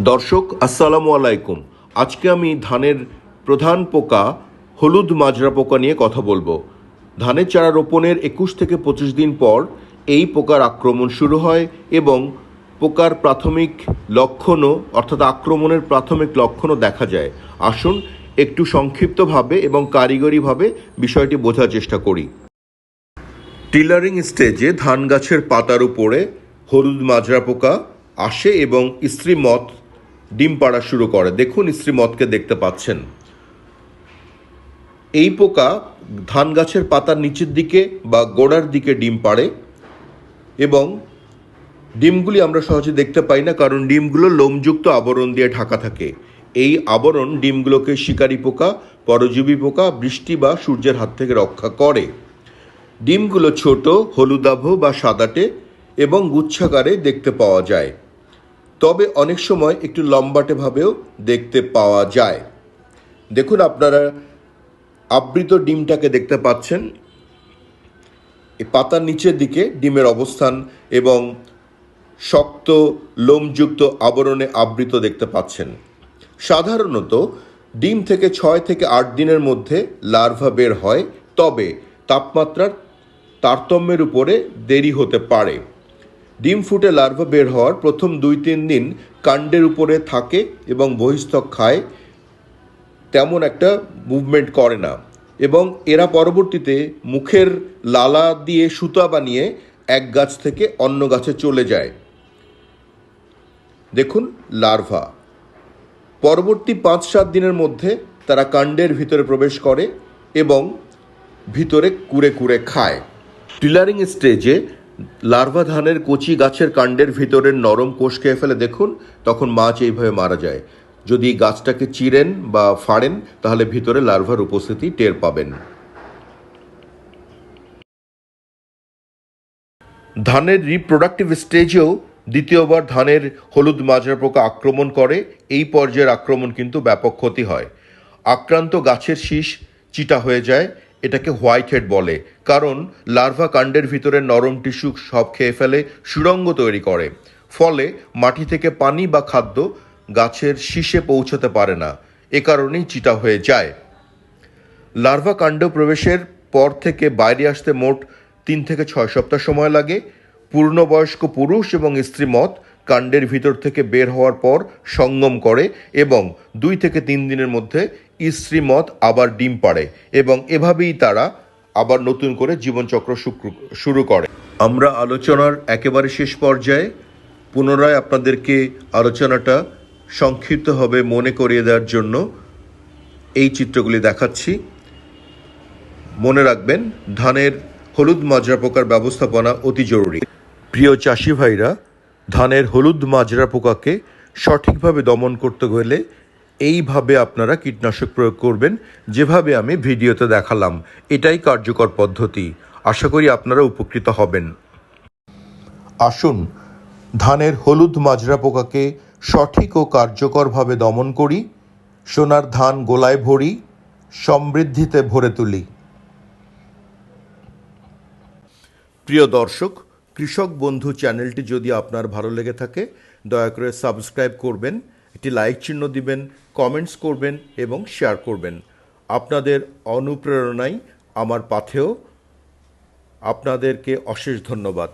দর্শক, আসসালামু আলাইকুম। আজকে আমি ধানের প্রধান পোকা, হলুদ মাজরা পোকা নিয়ে কথা বলব। ধানের চারা রোপণের একুশ থেকে পঁচিশ দিন পর এই পোকার আক্রমণ শুরু হয় এবং পোকার প্রাথমিক লক্ষণও, অর্থাৎ আক্রমণের প্রাথমিক লক্ষণও দেখা যায়। আসুন একটু সংক্ষিপ্তভাবে এবং কারিগরিভাবে বিষয়টি বোঝার চেষ্টা করি। টিলারিং স্টেজে ধান গাছের পাতার উপরে হলুদ মাজরা পোকা আসে এবং স্ত্রী মত ডিম পাড়া শুরু করে। দেখুন স্ত্রী মতকে দেখতে পাচ্ছেন। এই পোকা ধান গাছের পাতার নিচের দিকে বা গোড়ার দিকে ডিম পাড়ে এবং ডিমগুলি আমরা সহজে দেখতে পাই না, কারণ ডিমগুলো লোমযুক্ত আবরণ দিয়ে ঢাকা থাকে। এই আবরণ ডিমগুলোকে শিকারী পোকা, পরজীবী পোকা, বৃষ্টি বা সূর্যের হাত থেকে রক্ষা করে। ডিমগুলো ছোট, হলুদাভ বা সাদাটে এবং গুচ্ছাকারে দেখতে পাওয়া যায়। তবে অনেক সময় একটু লম্বাটেভাবেও দেখতে পাওয়া যায়। দেখুন আপনারা আবৃত ডিমটাকে দেখতে পাচ্ছেন। এই পাতার নিচের দিকে ডিমের অবস্থান এবং শক্ত, লোমযুক্ত আবরণে আবৃত দেখতে পাচ্ছেন। সাধারণত ডিম থেকে ছয় থেকে আট দিনের মধ্যে লার্ভা বের হয়, তবে তাপমাত্রার তারতম্যের উপরে দেরি হতে পারে। ডিম ফুটে লার্ভা বের হওয়ার প্রথম দুই তিন দিন কাণ্ডের উপরে থাকে এবং বহিস্থক খায়, তেমন একটা মুভমেন্ট করে না। এবং এরা পরবর্তীতে মুখের লালা দিয়ে সুতা বানিয়ে এক গাছ থেকে অন্য গাছে চলে যায়। দেখুন লার্ভা। পরবর্তী পাঁচ সাত দিনের মধ্যে তারা কাণ্ডের ভিতরে প্রবেশ করে এবং ভিতরে কুড়ে কুড়ে খায়। টিলারিং স্টেজে লার্ভা ধানের কচি গাছের কাণ্ডের ভিতরের নরম কোষ খেয়ে ফেলে দেখুন, তখন মাছ এইভাবে মারা যায়। যদি গাছটাকে চিরেন বা ফাড়েন, তাহলে ভিতরে লার্ভার উপস্থিতি টের পাবেন। ধানের রিপ্রোডাক্টিভ স্টেজেও দ্বিতীয়বার ধানের হলুদ মাজরা পোকা আক্রমণ করে, এই পর্যায়ের আক্রমণ কিন্তু ব্যাপক ক্ষতি হয়। আক্রান্ত গাছের শীষ চিটা হয়ে যায় এটাকে হোয়াইট হেড বলে, কারণ লার্ভা কাণ্ডের ভিতরে নরম টিস্যু সব খেয়ে ফেলে সুড়ঙ্গ তৈরি করে। ফলে মাটি থেকে পানি বা খাদ্য গাছের শীষে পৌঁছতে পারে না। এ কারণেই চিটা হয়ে যায়। লার্ভা কাণ্ড প্রবেশের পর থেকে বাইরে আসতে মোট তিন থেকে ছয় সপ্তাহ সময় লাগে। পূর্ণবয়স্ক পুরুষ এবং স্ত্রী মত কাণ্ডের ভিতর থেকে বের হওয়ার পর সঙ্গম করে এবং দুই থেকে তিন দিনের মধ্যে স্ত্রী মত আবার ডিম পাড়ে এবং এভাবেই তারা আবার নতুন করে জীবনচক্র শুরু করে। আমরা আলোচনার একেবারে শেষ পর্যায়ে পুনরায় আপনাদেরকে আলোচনাটা সংক্ষিপ্তভাবে মনে করিয়ে দেওয়ার জন্য এই চিত্রগুলি দেখাচ্ছি। মনে রাখবেন, ধানের হলুদ মাজরা পোকার ব্যবস্থাপনা অতি জরুরি। প্রিয় চাষি ভাইরা, ধানের হলুদ মাজরা পোকাকে সঠিকভাবে দমন করতে হলে এইভাবে আপনারা কীটনাশক প্রয়োগ করবেন, যেভাবে আমি ভিডিওতে দেখালাম, এটাই কার্যকর পদ্ধতি। আশা করি আপনারা উপকৃত হবেন। আসুন, ধানের হলুদ মাজরা পোকাকে সঠিক ও কার্যকরভাবে দমন করি, সোনার ধান গোলায় ভরি, সমৃদ্ধিতে ভরে তুলি। প্রিয় দর্শক, কৃষক বন্ধু চ্যানেলটি যদি আপনার ভালো লেগে থাকে, দয়া করে সাবস্ক্রাইব করবেন একটি লাইক চিহ্ন দিবেন কমেন্টস করবেন এবং শেয়ার করবেন। আপনাদের অনুপ্রেরণাই আমার পাথেও আপনাদেরকে অশেষ ধন্যবাদ।